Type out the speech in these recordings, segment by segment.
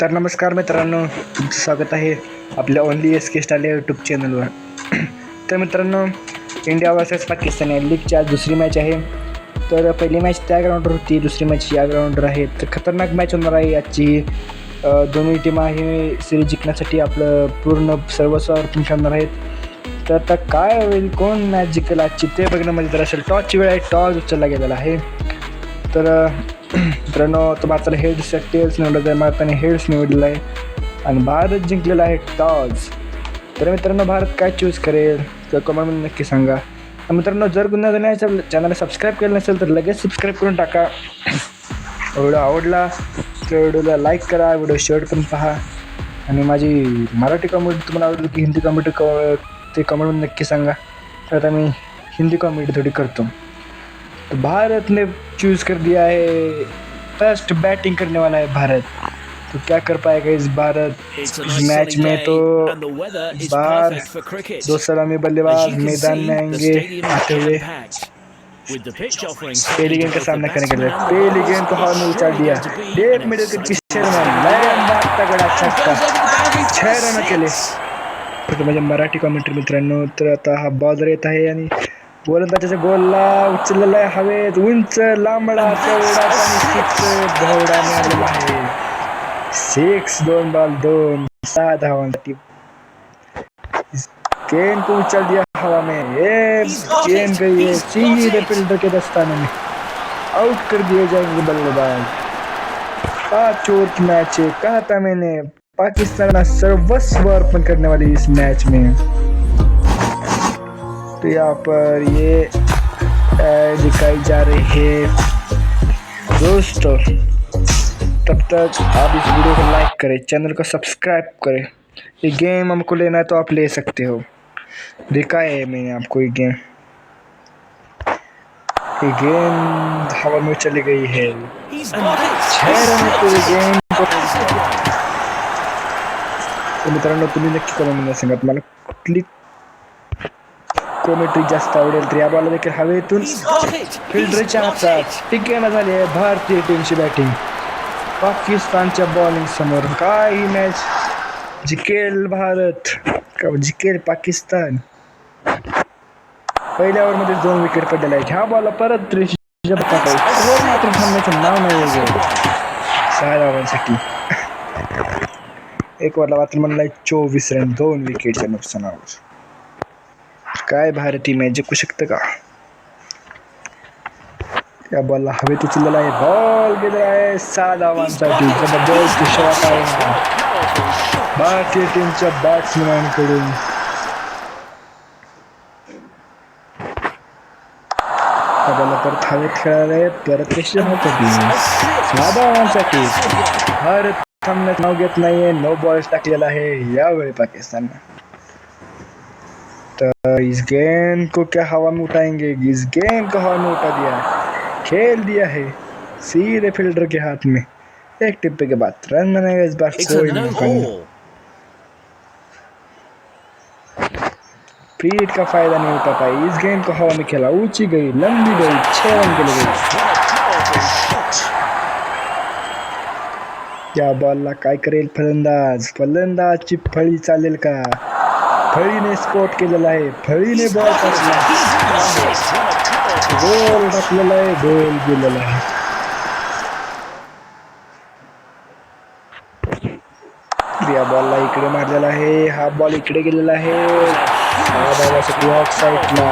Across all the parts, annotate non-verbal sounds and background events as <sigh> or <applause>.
तर नमस्कार मित्रांनो तुमचं स्वागत आहे आपल्या only S K stall YouTube चॅनलवर तर मित्रांनो इंडिया वर्सेस पाकिस्तान या लीगची आज दुसरी मॅच आहे. तर पहिली मॅच त्या ग्राउंडवर होती दुसरी मॅच या ग्राउंडवर आहे. तर खतरनाक मॅच होणार आहे आजची. दोन्ही टीम आहे सिरीज जिंकण्यासाठी आपलं पूर्ण सर्वस्व अर्पण करणार आहेत. तर आता काय होईल कोण मॅच जिंकेल आजची ते म्हणजे तर असेल. टॉसची वेळ आहे टॉस उचलला गेलेला आहे. तर मित्रांनो तो भारताला हेड्स टेल्स निवडलं आहे भारताने हेड्स निवडलेलं आहे आणि भारत जिंकलेला आहे टॉस. तर मित्रांनो भारत काय चूज करेल? तर कमेंटमध्ये नक्की सांगा. तर मित्रांनो जर गुन्हा झाल्याच्या चॅनलला सबस्क्राईब केलं नसेल तर लगेच सबस्क्राईब करून टाका. व्हिडिओ आवडला तर व्हिडिओला लाईक करा. व्हिडिओ शेअर पण पहा. आणि माझी मराठी कॉमेडी तुम्हाला आवडली की हिंदी कॉमेडी क ते कमेंटमध्ये नक्की सांगा. तर आता मी हिंदी कॉमेडी थोडी करतो. तो भारत ने चूज़ कर दिया है फ़र्स्ट बैटिंग करने वाला है भारत। तो क्या कर पाएगा इस भारत इस मैच में तो बाहर cricket. दो सलामी बल्लेबाज मैदान में आएँगे आते हुए। पहली गेंद का सामना करने के लिए पहली गेंद को हवा में उछाल दिया। डेव मिडल की लयनदार तगड़ा छक्का। छह रन केले तर माझ्या मराठी कॉमेंट्री मित्रांनो तर आता हा बॉलर येत आहे आणि गोलंदाजाच्या गोलला उचललेला आहे हवेत उंच लांबडा मिळालेला आहे सिक्स दोन बॉल दोन सहा धावांसाठी गेंद को उछल दिया हवा में। ये गेंद गई है सीधे फील्डर के दस्ताने में। आउट कर दिए जाएँगे बल्लेबाज। पाँच ओवर की मैच है कहा था मैंने पाकिस्तान सर्वस्व अर्पण करने वाली इस मैच में। तो यहाँ पर ये दिखाई जा रही है। दोस्तों तब तक आप इस वीडियो को लाइक करें चैनल को सब्सक्राइब करें। ये गेम हमको लेना है तो आप ले सकते हो। दिखाया है मैंने आपको ये गेम ये गेम हवा में चली गई है। छह रन के। गेम मित्रांनो तुम्ही नक्की कमेंटमध्ये सांगा तुम्हाला कुठली कॉमेंट्री जास्त आवडेल तर या बॉलला देखील हवेतून फिल्डरच्या हातात. टिकेना झाली आहे भारतीय टीमची बॅटिंग पाकिस्तानच्या बॉलिंग समोर काय ही मॅच जिंकेल भारत. का जिंकेल पाकिस्तान? पहिल्या ओव्हरमध्ये दोन विकेट पडलेल्या आहेत. ह्या बॉलला परत मात्र थांबण्याचं नाव नाही सहा धावांसाठी. एक ओव्हरला मात्र म्हणला चोवीस रन दोन विकेटच्या नुकसानावर. काय भारती मॅच जिंकू शकतं का? या बॉलला हवेत उचललेला आहे. बॉल गेलेला आहे. सहा धावांसाठी जबरदस्त शॉट आहे भारतीय टीमच्या बॅट्समॅनकडून परत हवेत खेळायला आहे. परत कशा सहा धावांसाठी भारत थांबण्यात नाव घेत नाहीये. नो बॉल्स टाकलेला आहे. यावेळी पाकिस्तान तो इस गेंद को क्या हवा में उठाएँगे? इस गेंद को हवा में उठा दिया। है खेल दिया है। सीधे फील्डर के हाथ में। एक टिप्पे के बाद रन बनाएगा इस बार कोई नहीं पाएगा. फ्रीड का फ़ायदा नहीं उठा पाई इस गेंद को हवा में खेला। ऊँची गई लंबी गई छह रन के लिए गई। या बॉलला काय करेल फलंदाज? फलंदाजची फळी चालेल का। फळीने स्पोर्ट केलेला आहे. फळीने बॉल टाकला गोल टाकलेला आहे. गोल गेलेला आहे. या बॉलला इकडे मारलेला आहे. हा बॉल इकडे गेलेला आहे. हा धावासाठी ऑफ साईडला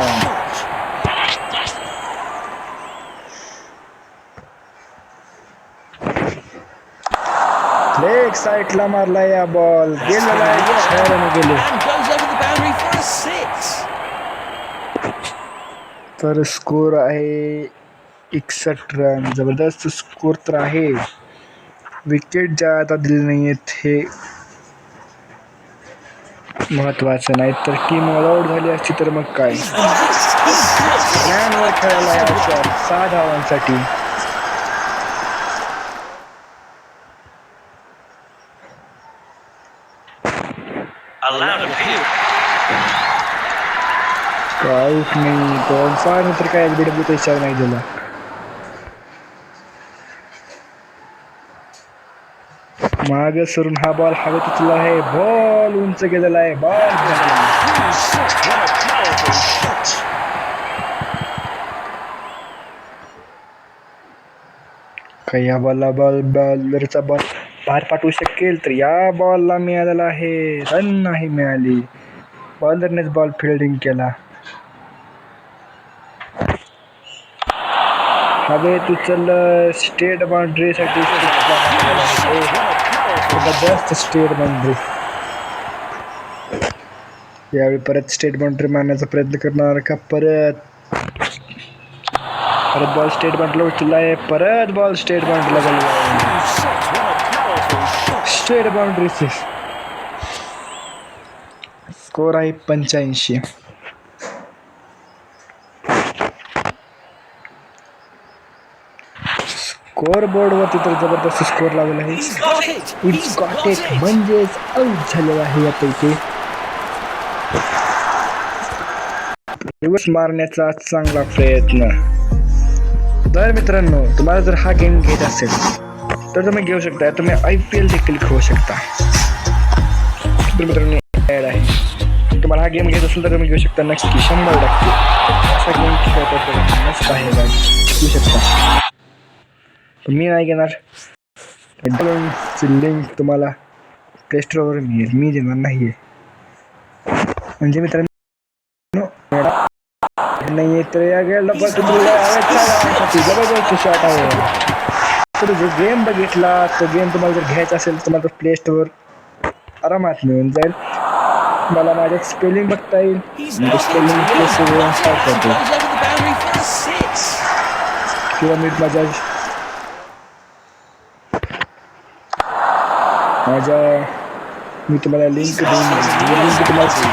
लेग साईडला मारला या बॉल गेलेला आहे. गेले. Six. तर स्कोर आहे एकसष्ट रन. जबरदस्त स्कोर तर आहे. विकेट ज्या आता दिले नाही आहेत हे महत्वाचं. नाही तर टीम ऑल आउट झाली असती तर मग काय? रनवर खेळायला सहा धावांसाठी. आऊट नाही तो फार तर काय बिडबू नाही दिला मागे सरून हा बॉल हवेत तिथला आहे बॉल उंच गेलेला आहे बॉल काही या बॉलला बॉल बॉलरचा बॉल बाहेर पाठवू शकेल तर या बॉलला मिळालेला आहे रन नाही मिळाली बॉलरनेच बॉल फिल्डिंग केला अरे तू चल स्टेट बाउंड्रीसाठी जबरदस्त स्टेट बाउंड्री यावेळी परत स्टेट बाउंड्री मारण्याचा प्रयत्न करणार का? परत. परत बॉल स्टेट बाउंड्रीला उचलला आहे परत बॉल स्टेट बाउंड्रीला गेला स्टेट बाउंड्री स्कोर आहे पंच्याऐंशी. स्कोर बोर्डवरती तर ज़बरदस्त स्कोर लावलेला आहे. इट्स गॉट इट म्हणजेच आऊट झालेला आहे यापैकी. मारण्याचा चांगला प्रयत्न. तर मित्रांनो तुम्हाला जर हा गेम घ्यायचा असेल तर तुम्ही घेऊ शकता. तुम्ही आय पी एल देखील खेळू शकता. तर मित्रांनो ॲड आहे. तुम्हाला हा गेम घ्यायचा असेल तर तुम्ही घेऊ शकता. नक्की शंभर टक्के. असा गेम खेळता मस्त आहे घेऊ शकता. मी नाही घेणार. लिंक तुम्हाला प्ले स्टोरवर मिळेल मी देणार नाही आहे म्हणजे मित्रांनो नाही आहे तर या गेला जबरदस्त शॉट आहे. तर जो गेम बघितला तो गेम तुम्हाला जर घ्यायचा असेल तर तुम्हाला प्ले स्टोर आरामात मिळून जाईल. मला माझ्या स्पेलिंग बघता येईल. स्पेलिंग प्ले स्टोअर स्टार्ट करतो. किंवा मी माझ्या माझ्या मी तुम्हाला लिंक देऊन लिंक तुम्हाला देईन.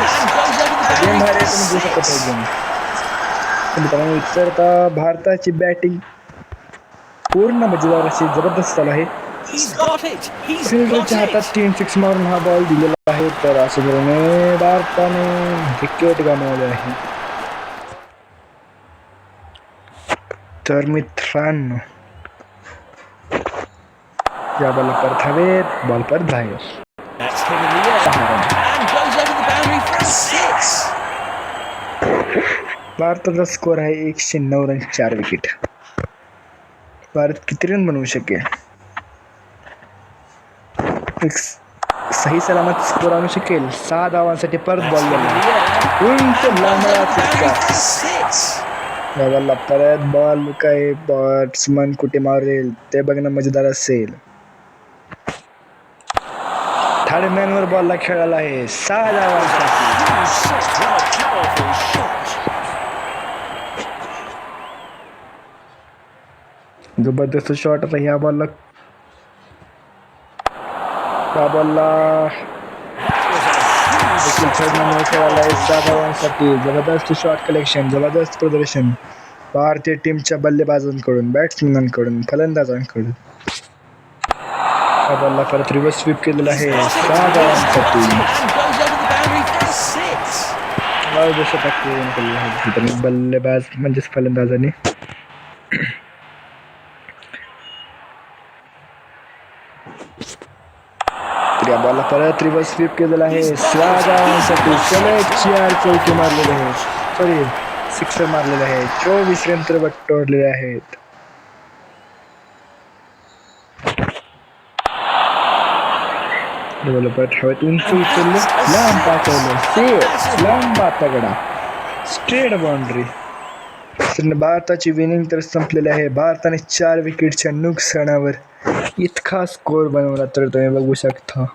गेम भारी तुम्ही घेऊ शकता. गेम मित्रांनो तर आता भारताची बॅटिंग पूर्ण मजेदार अशी जबरदस्त चालू आहे. फिल्डरच्या हातात. तीन सिक्स मारून हा बॉल दिलेला आहे. तर अशा तऱ्हेने भारताने विकेट गमावले आहे. तर मित्रांनो या बॉल परत हवेत बॉल परत बाहेर That's hit in the air. And goes over the boundary for a six. भारताचा स्कोर आहे एकशे नऊ रन चार विकेट भारत किती रन बनवू शकेल? सही सलामत स्कोर आणू शकेल. सहा धावांसाठी परत बॉल उंच लांबळा. या बॉलला परत बॉल काय बॅट्समन कुठे मारेल ते बघणं मजेदार असेल. थर्ड मॅनवर बॉलला खेळायला आहे. सहा धावांसाठी जबरदस्त शॉट आता ह्या बॉलला त्या बॉलला देखील third खेळाला खेळायला आहे. सहा धावांसाठी जबरदस्त शॉट कलेक्शन जबरदस्त प्रदर्शन. भारतीय टीमच्या बल्लेबाजांकडून बॅट्समॅनांकडून फलंदाजांकडून. त्या बॉलला परत रिव्हर्स स्वीप केलेला आहे. सहा जसं केलेलं आहे. बल्लेबाज म्हणजेच फलंदाजाने. या बॉलला परत रिव्हर्स स्वीप केलेला आहे. सहा सलग चार चौके मारलेले आहेत. सॉरी सिक्सर मारलेले आहेत. चोवीस रन तर तोडलेले आहेत. डेव्हलपर हवेत उंच उचललं लांब पाठवलं से हो, लांब तगडा स्ट्रेट बाउंड्री भारताची विनिंग तर संपलेली आहे. भारताने चार विकेटच्या नुकसानावर इतका स्कोर बनवला तर तुम्ही बघू शकता.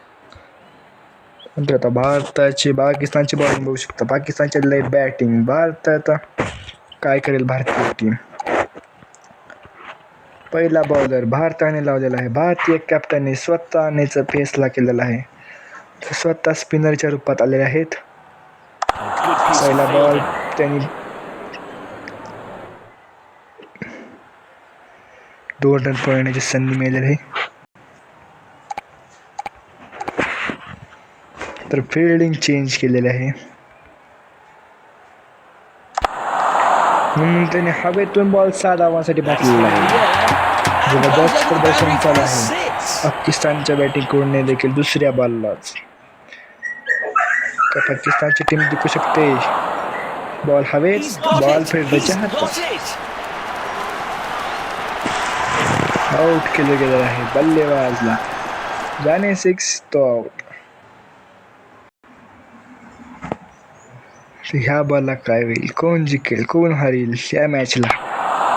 नंतर आता भारताची पाकिस्तानची बॉलिंग बघू शकता. पाकिस्तानची लय बॅटिंग भारत आता काय करेल भारतीय टीम पहिला बॉलर भारताने लावलेला आहे. भारतीय कॅप्टनने स्वतःनेच फैसला केलेला आहे. स्वतः स्पिनरच्या रूपात आलेले आहेत. पहिला बॉल त्यांनी दोन रन पळण्याची संधी मिळालेली आहे. तर फिल्डिंग चेंज केलेली आहे. म्हणून त्याने हवेतून बॉल सहा धावांसाठी पाठवलेला आहे जबरदस्त प्रदर्शन चालू आहे. पाकिस्तानच्या बॅटिंग कोडने देखील दुसऱ्या बॉललाच का पाकिस्तानची टीम जिंकू शकते? बॉल हवेत बॉल it. हातात. आउट केलं गेलं आहे बल्लेबाजला. जाने सिक्स तो आउट ह्या बॉलला काय होईल? कोण जिंकेल? कोण हारील? या मॅचला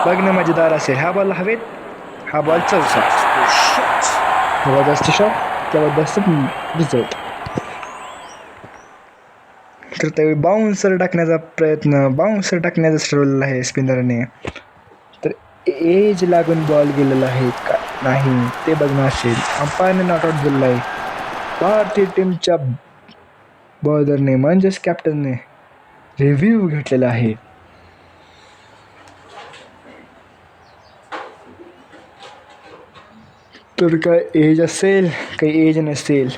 बघणं मजेदार असेल. ह्या बॉल हवेत? हा बॉल चौसा. Shot. जबरदस्त शॉट जबरदस्त रिझल्ट तर त्यावेळी बाउन्सर टाकण्याचा प्रयत्न बाउन्सर टाकण्याचा ठरवलेला आहे स्पिनरने तर एज लागून बॉल गेलेला आहे का? नाही ते बघणं असेल. अंपायरने नॉट आउट दिलेला आहे. भारतीय टीमच्या बॉलरने म्हणजेच कॅप्टनने रिव्ह्यू घेतलेला आहे. तर काय एज असेल? काही एज नसेल?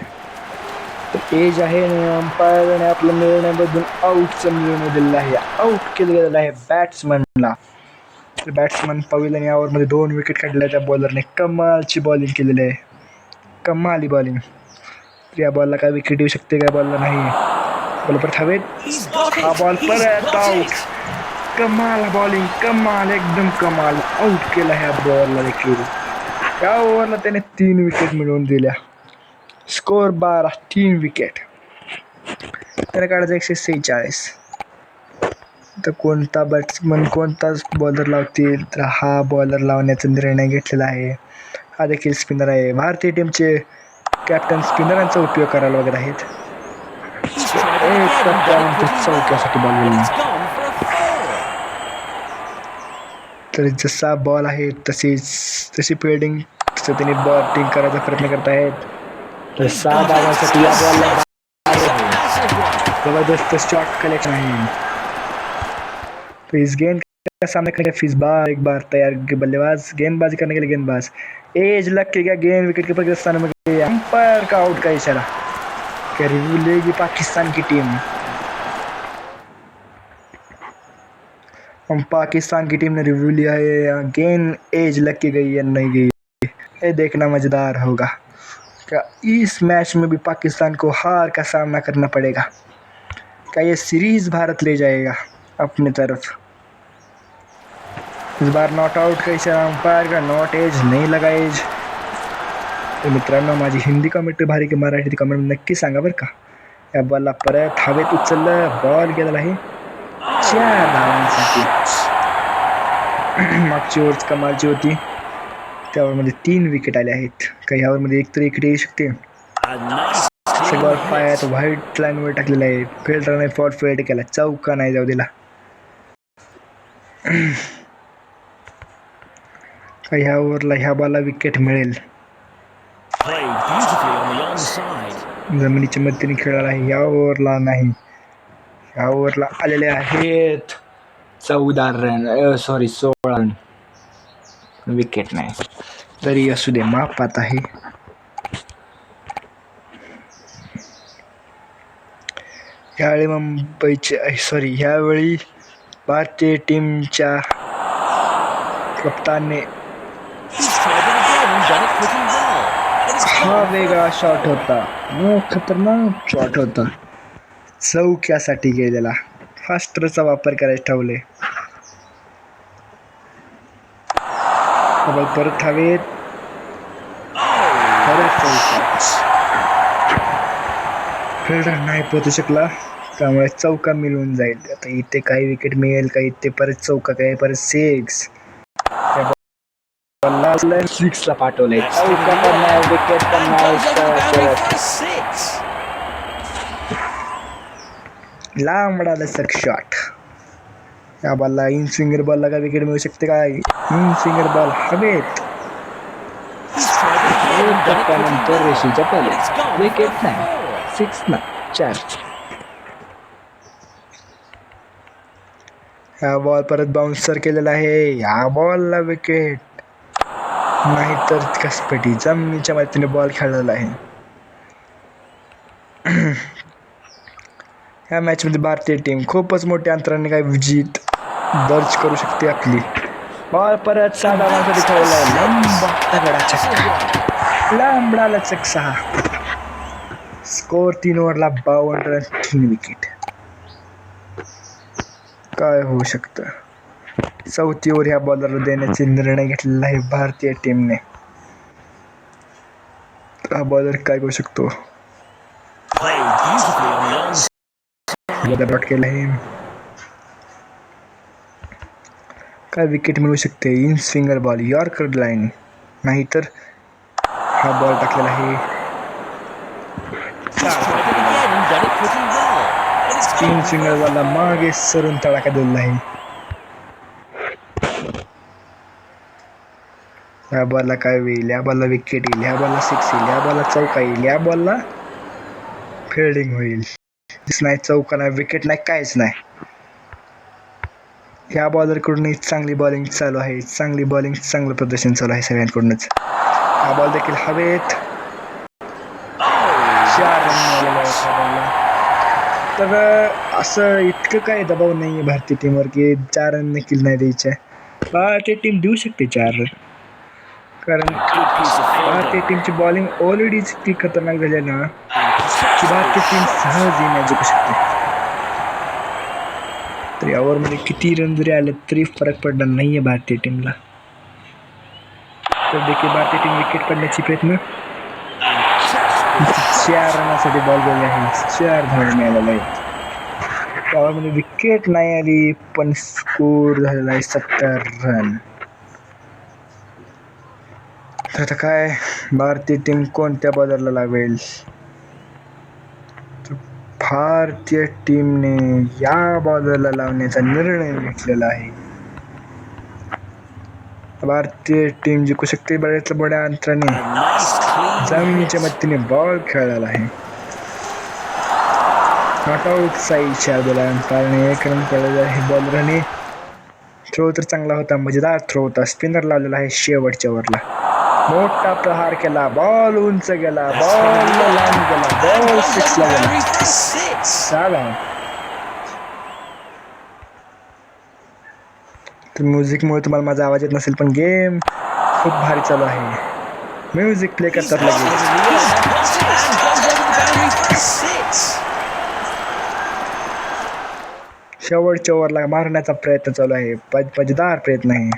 तर एज आहे आणि अंपायरने आपल्या निर्णयाबद्दल आऊटचा निर्णय दिलेला आहे. आऊट केलं गेलेलं आहे बॅट्समनला तर बॅट्समन पवेल आणि यावरमध्ये दोन विकेट काढल्या त्या बॉलरने कमालची बॉलिंग केलेली आहे. कमाली बॉलिंग तर या बॉलला काय विकेट येऊ शकते काय बॉलला नाही. बॉल हवेत हा बॉल परत आउट। आऊट कमाल बॉलिंग कमाल एकदम कमाल। आऊट केला ह्या बॉलला देखील। या ओव्हरला त्याने तीन विकेट मिळवून दिल्या. स्कोअर बारा तीन विकेट त्याला काढायचं एकशे सेहेचाळीस. तर कोणता बॅट्समन कोणताच बॉलर लावतील? तर हा बॉलर लावण्याचा निर्णय घेतलेला आहे. हा देखील स्पिनर आहे. भारतीय टीमचे कॅप्टन स्पिनरांचा उपयोग करायला वगैरे आहेत. तर जसा बॉल आहे तशीच तशी फिल्डिंग तसं त्यांनी बॉटिंग करायचा प्रयत्न करत आहेत या बॉलला. ज़बरदस्त शॉट कलेक्शन आहे तो इस गेंद का सामना करने का फिस बार एक बार तैयार बल्लेबाज गेंदबाजी करने के लिए गेंदबाज एज लग के गया गेंद विकेट कीपर के स्थान में अंपायर का आउट का इशारा क्या रिव्यू लेगी पाकिस्तान की टीम हम पाकिस्तान की टीम ने रिव्यू लिया है गेंद एज लग के गई या नहीं गई ये देखना मज़ेदार होगा क्या इस मैच में भी पाकिस्तान को हार का सामना करना पड़ेगा क्या ये सीरीज़ भारत ले जाएगा अपनी तरफ़ इस बार नॉट आउट का अंपायर का नॉट एज नहीं लगा एज तर मित्रांनो माझी हिंदी कमेंट भारी की मराठी कमेंट नक्की सांगा बरं का. या बॉलला परत हवेत उचललं बॉल गेलेला आहे. चार धावांसाठी <clears throat> मागची ओव्हर कमालची होती. त्यावरमध्ये तीन विकेट आले आहेत. काही यावरमध्ये एक तरी इकडे येऊ शकते. सगळं पायात व्हाईट लाईनवर टाकलेलं आहे. फिल्डरने फॉर फिल्ड केला. चौका नाही जाऊ दिला. <clears throat> ह्या ओव्हरला ह्या बॉलला विकेट मिळेल. जमिनीच्या मध्येने खेळाला आहे. या ओव्हरला नाही. या ओव्हरला आलेले आहेत. चौदा रन सॉरी सोळा रन. विकेट नाही. तरी असू दे मापात आहे यावेळी मुंबईचे सॉरी ह्यावेळी भारतीय टीमच्या कप्तानने हा वेगळा शॉट होता. खतरनाक शॉट होता. चौक्यासाठी गेलेला. फास्टरचा वापर करायचं ठेवले परत हवेत. फिल्डर नाही पोहोचू शकला. त्यामुळे चौका मिळून जाईल. आता इथे काही विकेट मिळेल का? इथे परत चौका काही परत सिक्स सिक्सला पाठवलंय. चौका विकेट पण नाही for a six. शॉट या बॉलला इन स्विंगर बॉलला का विकेट मिळू शकते काय? इन स्विंगर बॉल हवेत. He's tried रेषेच्या पहिले. विकेट नाही. सिक्स ना चार ह्या बॉल परत बाउन्सर केलेला आहे. ह्या बॉलला विकेट नाहीतर कसपेटी जमिनीच्या मदतीने बॉल खेळलेला आहे. <clears throat> ह्या मॅचमध्ये भारतीय टीम खूपच मोठ्या अंतराने काय विजित दर्ज करू शकते आपली. बॉल परत सहा माणसाठी ठेवला आहे लांब तगडा लांबडाला चक सहा. स्कोर तीन ओव्हरला बावन्न रन तीन विकेट काय होऊ शकतं? चौथी ओव्हर ह्या बॉलरला देण्याचे निर्णय घेतलेला आहे भारतीय टीमने हा बॉलर काय करू शकतो? डॉट केला आहे काय विकेट मिळू शकते? In single ball yorker line नाहीतर हा बॉल टाकलेला आहे. इन सिंगल बॉलला मागे सरून तडाखा दिलेला आहे. ह्या बॉलला काय होईल? या बॉलला विकेट येईल. ह्या बॉलला सिक्स येईल. या बॉलला चौका येईल. या बॉलला फिल्डिंग होईल. दिस नाही चौका नाही विकेट नाही काहीच नाही. ह्या बॉलरकडूनही चांगली बॉलिंग चालू आहे. चांगली बॉलिंग चांगलं प्रदर्शन चालू आहे सगळ्यांकडूनच. हा बॉल देखील हवेत. चार आहेत तर असं इतकं काय दबाव नाही आहे भारतीय टीमवर की चार रन देखील नाही द्यायचे. ते टीम देऊ शकते चार रन कारण ते भारतीय टीमची बॉलिंग ऑलरेडी इतकी खतरनाक झाली ना की भारतीय टीम सहज ही जिंकू शकते तर या ओव्हरमध्ये किती रन जरी आले तरी फरक पडणार नाही आहे भारतीय टीमला तर देखील भारतीय टीम विकेट पडण्याची प्रयत्न. चार रनासाठी बॉल गेले आहे. चार धाव मिळालेला आहे त्यावर म्हणजे विकेट नाही आली पण स्कोर झालेला आहे सत्तर रन तर आता काय भारतीय टीम कोणत्या बदलला लावेल भारतीय टीमने या बॉलरला लावण्याचा निर्णय घेतलेला आहे. भारतीय टीम जिंकू शकते बऱ्याच बड्या अंतराने. जमिनीच्या मदतीने बॉल खेळलेला आहे. नॉट आऊटचा दिला कारण एक रन केलेला आहे बॉलरने थ्रो तर चांगला होता मजेदार थ्रो होता. स्पिनर लावलेला आहे शेवटच्या ओव्हरला मोठा प्रहार केला बॉल उंच गेला बॉल लांब गेला बॉल सिक्सला गेला. boundary for तर म्युझिकमुळे तुम्हाला माझा आवाज येत नसेल पण गेम खूप भारी चालू आहे. म्युझिक प्ले करतात लगेच. शेवटच्या ओव्हरला मारण्याचा प्रयत्न चालू आहे. पज पजदार प्रयत्न आहे.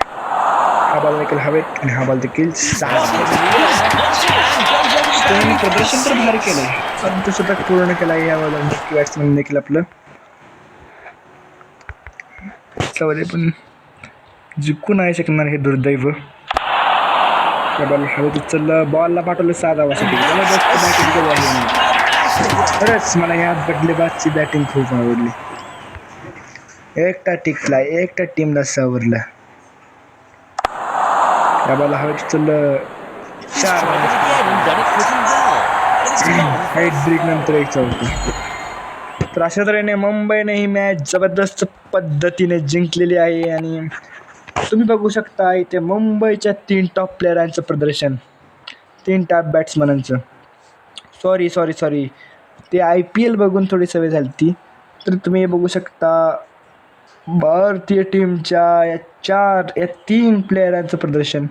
हा बॉल देखील हवेत आणि हा बॉल देखील त्यांनी प्रदर्शन तर भारी केलंय. अर्धशतक पूर्ण केलं आहे या बॉलर बॅट्समॅन देखील आपलं. त्याच्यामध्ये पण जिंकू नाही शकणार हे दुर्दैव. त्या बॉल हवेत उचललं. बॉलला पाठवलं सहा धावासाठी केली आहे. खरंच मला या बदलेबाजची बॅटिंग खूप आवडली. एकटा टिकला एकटा टीमला सावरला त्या बॉलला हवेत उचललं चार Tried it again and well. But it's gone. Height break नंतर एक चौथा तर अशा तऱ्हेने मुंबईने ही मॅच जबरदस्त पद्धतीने जिंकलेली आहे आणि तुम्ही बघू शकता इथे मुंबईच्या तीन टॉप प्लेयरांचं प्रदर्शन. तीन टॉप बॅट्समनांचं सॉरी सॉरी सॉरी ते आय पी एल बघून थोडी सवय झाली ती तर तुम्ही बघू शकता भारतीय टीमच्या या चार या तीन प्लेयरांचं प्रदर्शन.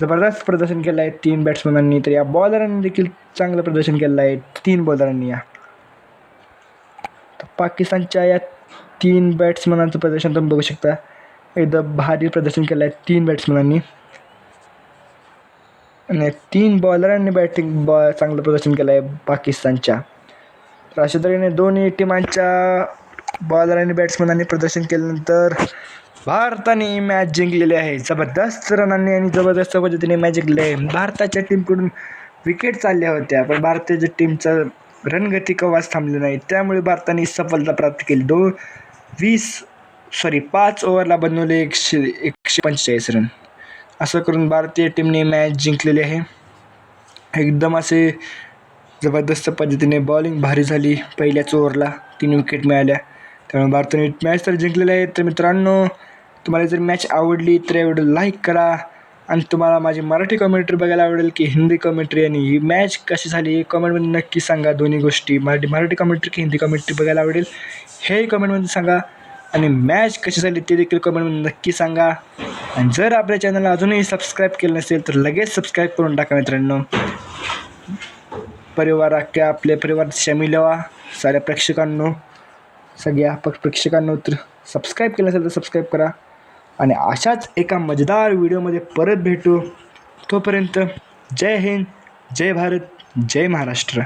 जबरदस्त प्रदर्शन केलं आहे तीन बॅट्समनांनी तर या बॉलरांनी देखील चांगलं प्रदर्शन केलं आहे. तीन बॉलरांनी या. पाकिस्तानच्या या तीन बॅट्समनांचं प्रदर्शन तुम्ही बघू शकता. एकदम भारी प्रदर्शन केलं आहे तीन बॅट्समनांनी आणि तीन बॉलरांनी बॅटिंग बॉ चांगलं प्रदर्शन केलं आहे पाकिस्तानच्या. तर अशा तऱ्हेने दोन्ही टीमांच्या बॉलर आणि बॅट्समनांनी प्रदर्शन केल्यानंतर भारताने मॅच जिंकलेली आहे. जबरदस्त रनांनी आणि जबरदस्त पद्धतीने मॅच जिंकली आहे. भारताच्या टीमकडून विकेट चालल्या होत्या पण भारताच्या टीमचा रणगती कवाच थांबली नाही. त्यामुळे भारताने सफलता प्राप्त केली. दोन वीस सॉरी पाच ओव्हरला बनवले एकशे एकशे पंचेचाळीस रन असं करून भारतीय टीमने मॅच जिंकलेली आहे. एकदम असे जबरदस्त पद्धतीने बॉलिंग भारी झाली. पहिल्याच ओव्हरला तीन विकेट मिळाल्या. त्यामुळे भारताने मॅच तर जिंकलेली आहे तर मित्रांनो तुम्हाला जर मॅच आवडली तर एवढं लाईक करा. आणि तुम्हाला माझी मराठी कॉमेंट्री बघायला आवडेल की हिंदी कॉमेंट्री आणि ही मॅच कशी झाली कमेंटमध्ये नक्की सांगा. दोन्ही गोष्टी मराठी मराठी कॉमेंट्री की हिंदी कॉमेंट्री बघायला आवडेल हेही कमेंटमध्ये सांगा. आणि मॅच कशी झाली ते देखील कमेंटमध्ये नक्की सांगा. आणि जर आपल्या चॅनलला अजूनही सबस्क्राईब केलं नसेल तर लगेच सबस्क्राईब करून टाका मित्रांनो. परिवार अख्ख्या आपल्या परिवारात शमी व्हा साऱ्या प्रेक्षकांनो सगळ्या प प्रेक्षकांनो तर सबस्क्राईब केलं असेल तर सबस्क्राईब करा. आणि अशाच एका मजेदार व्हिडिओमध्ये परत भेटू. तोपर्यंत जय हिंद जय भारत जय महाराष्ट्र.